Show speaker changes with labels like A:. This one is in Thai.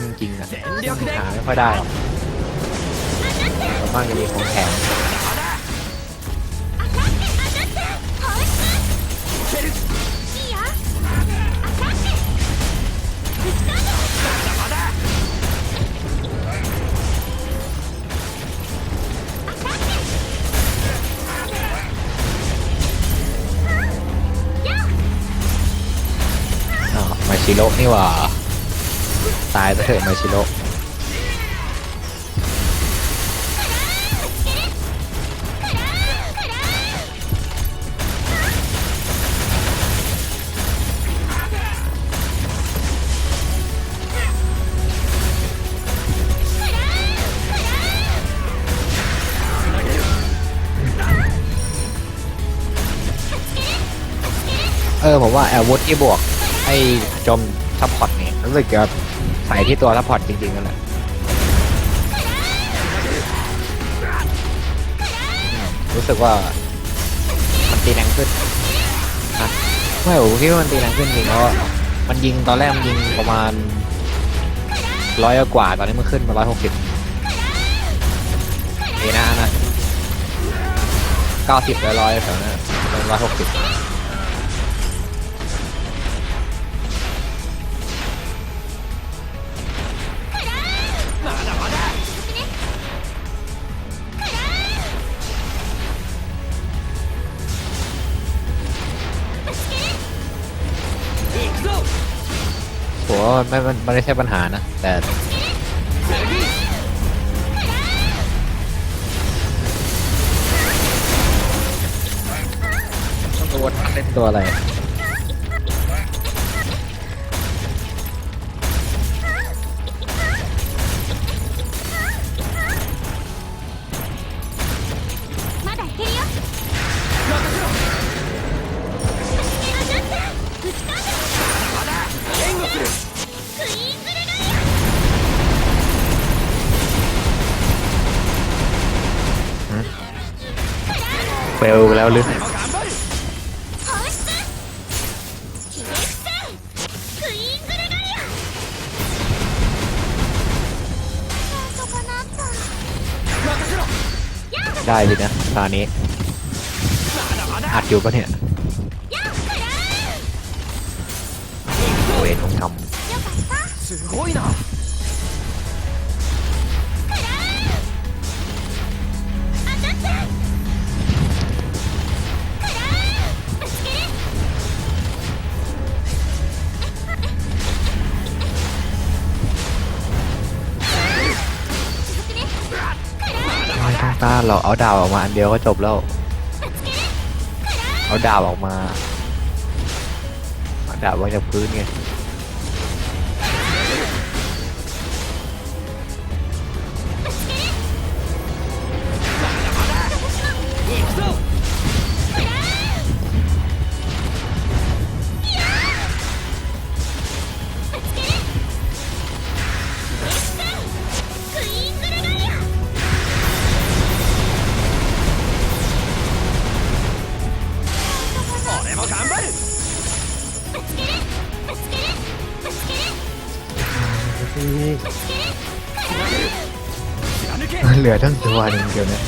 A: จริงๆอะหาไม่ค่อยได้หรอกส่วนมากจะมีของแถมอ้าวมาชิโร่นี่หว่า ตายซะเถอะมาชิโร่เออผมว่าแอาวุธที่บวกไอ้จม ซัพพอร์ตเนี่ยรู้สึกจะใส่ที่ตัวซัพพอร์ตจริงๆนั่นแหละอืมรู้สึกว่ามันตีแรงขึ้นนะไม่ผมคิดว่ามันตีแรงขึ้นจริงเพราะว่ามันยิงตอนแรกมันยิงประมาณร้อยกว่าตอนนี้มันขึ้นมาร้อยหกสิบเอนะนะเก้าสิบร้อยร้อยแถวนั้นร้อยหกสิบ ว่ามันไม่มันมันไม่ใช่ปัญหานะ แต่ตัวเล่นตัวอะไร ฟลแล้วหรือได้เลยนะตอนนี้อัดอยู่ปะเนี่ยโอ้ยต้องทำ ต้านหรอกเอาดาบออกมาอันเดียวก็จบแล้ว เอาดาบออกมาเอาดาบวางจากพื้นไง เหลือทั้งตัวหนึงเดียวเนี่ย